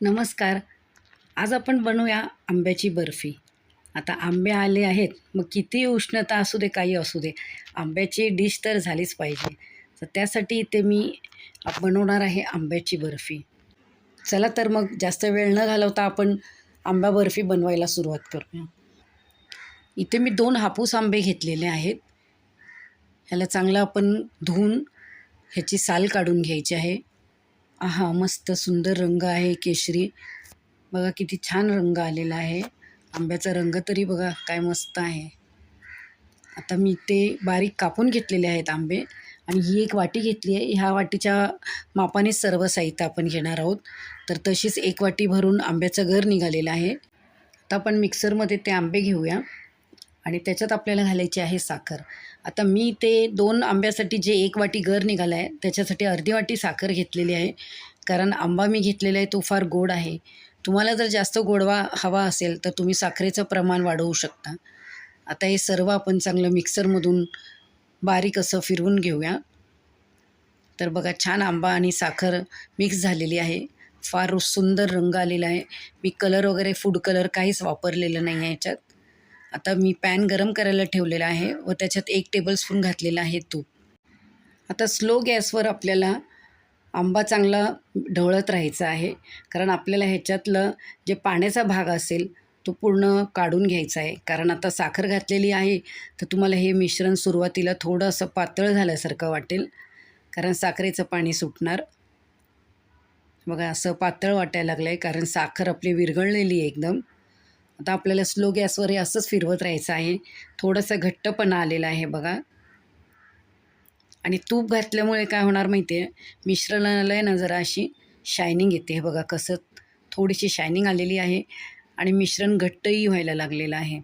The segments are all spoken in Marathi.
नमस्कार. आज आपण बनवूया आंब्याची बर्फी. आता आंबे आले आहेत मग किती उष्णता असू दे काही असू दे आंब्याची डिश तर झालीच पाहिजे. तर त्यासाठी इथे मी बनवणार आहे आंब्याची बर्फी. चला तर मग जास्त वेळ न घालवता आपण आंबा बर्फी बनवायला सुरुवात करूया. इथे मी दोन हापूस आंबे घेतलेले आहेत. ह्याला चांगलं आपण धुवून ह्याची साल काढून घ्यायची आहे. हा मस्त सुंदर रंग आहे केशरी. बघा किती छान रंग आलेला आहे. आंब्याचा रंग तरी बघा काय मस्त आहे. आता मी ते बारीक कापून घेतलेले आहेत आंबे आणि ही एक वाटी घेतली आहे. ह्या वाटीच्या मापानेच सर्व साहित्य आपण घेणार आहोत. तर तशीच एक वाटी भरून आंब्याचं घर निघालेलं आहे. आता आपण मिक्सरमध्ये ते आंबे घेऊया. आणि त्याच्यात आपल्याला घालायची आहे साखर. आता मी ते दोन आंब्यासाठी जे एक वाटी गर निघाला आहे त्याच्यासाठी अर्धी वाटी साखर घेतलेली आहे. कारण आंबा मी घेतलेला आहे तो फार गोड आहे. तुम्हाला जर जास्त गोडवा हवा असेल तर तुम्ही साखरेचं प्रमाण वाढवू शकता. आता हे सर्व आपण चांगलं मिक्सरमधून बारीक असं फिरवून घेऊया. तर बघा छान आंबा आणि साखर मिक्स झालेली आहे. फार सुंदर रंग आलेला आहे. मी कलर वगैरे फूड कलर काहीच वापरलेलं नाही आहे याच्यात. आता मी पॅन गरम करायला ठेवलेला आहे व त्याच्यात एक टेबलस्पून घातलेला आहे तूप. आता स्लो गॅसवर आपल्याला आंबा चांगला ढवळत राहायचा आहे. कारण आपल्याला ह्याच्यातलं जे पाण्याचा भाग असेल तो पूर्ण काढून घ्यायचा आहे. कारण आता साखर घातलेली आहे तर तुम्हाला हे मिश्रण सुरुवातीला थोडंसं पातळ झाल्यासारखं वाटेल. कारण साखरेचं पाणी सुटणार. बघा असं पातळ वाटायला लागलं आहे कारण साखर आपली विरघळलेली आहे एकदम. आता आपल्याला स्लो गॅसवर हे असंच फिरवत राहायचं आहे. थोडंसं घट्टपणा आलेला आहे बघा. आणि तूप घातल्यामुळे काय होणार माहिती आहे मिश्रणाला आहे ना जरा अशी शायनिंग येते हे बघा कसं थोडीशी शायनिंग आलेली आहे आणि मिश्रण घट्टही व्हायला लागलेलं आहे.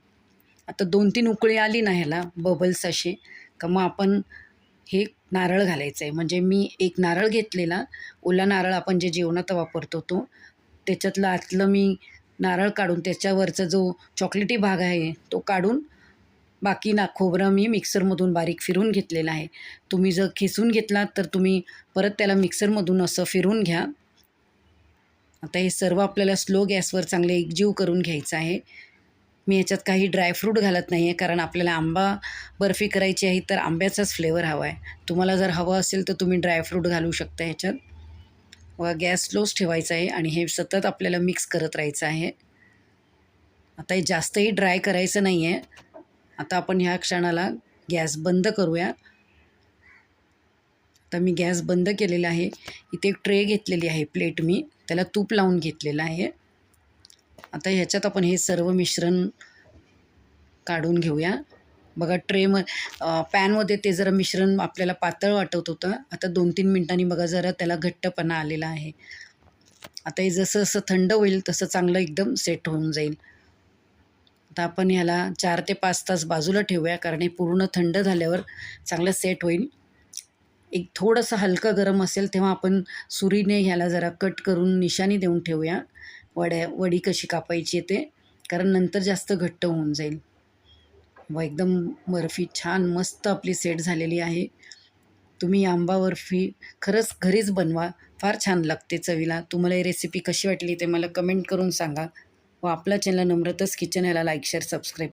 आता दोन तीन उकळी आली ना ह्याला बबल्स असे का मग आपण हे नारळ घालायचं आहे म्हणजे मी एक नारळ घेतलेला ओला नारळ आपण जे जेवणात वापरतो तो त्याच्यातलं आतलं मी नारळ काढून त्याच्यावरचा जो चॉकलेटी भाग आहे तो काढून बाकी ना खोबरं मी मिक्सरमधून बारीक फिरून घेतलेलं आहे. तुम्ही जर खिसून घेतलात तर तुम्ही परत त्याला मिक्सरमधून असं फिरून घ्या. आता हे सर्व आपल्याला स्लो गॅसवर चांगले एकजीव करून घ्यायचं आहे. मी ह्याच्यात काही ड्रायफ्रूट घालत नाही आहे कारण आपल्याला आंबा बर्फी करायची आहे तर आंब्याचाच फ्लेवर हवा आहे. तुम्हाला जर हवं असेल तर तुम्ही ड्रायफ्रूट घालू शकता ह्याच्यात व गॅस स्लोच ठेवायचा आहे आणि हे सतत आपल्याला मिक्स करत राहायचं आहे. आता हे जास्तही ड्राय करायचं नाही आहे आता आपण ह्या क्षणाला गॅस बंद करूया. आता मी गॅस बंद केलेला आहे. इथे एक ट्रे घेतलेली आहे प्लेट मी. त्याला तूप लावून घेतलेलं आहे. आता ह्याच्यात आपण हे सर्व मिश्रण काढून घेऊया. बघा ट्रेम पॅनमध्ये ते जरा मिश्रण आपल्याला पातळ वाटत होतं. आता दोन तीन मिनटांनी बघा जरा त्याला घट्टपणा आलेला आहे. आता हे जसं जसं थंड होईल तसं चांगलं एकदम सेट होऊन जाईल. आता आपण ह्याला चार ते पाच तास बाजूला ठेवूया कारण हे पूर्ण थंड झाल्यावर चांगलं सेट होईल. एक थोडंसं हलकं गरम असेल तेव्हा आपण सुरीने ह्याला जरा कट करून निशाणी देऊन ठेवूया. वड्या वडी कशी कापायची ते कारण नंतर जास्त घट्ट होऊन जाईल. व एकदम बर्फी छान मस्त आपली सेट झालेली आहे. तुम्ही आंबा बर्फी खरंच घरीच बनवा. फार छान लागते चवीला. तुम्हाला ही रेसिपी कशी वाटली ते मला कमेंट करून सांगा. व आपला चॅनल नम्रताच किचन ह्याला लाईक शेअर सबस्क्राईब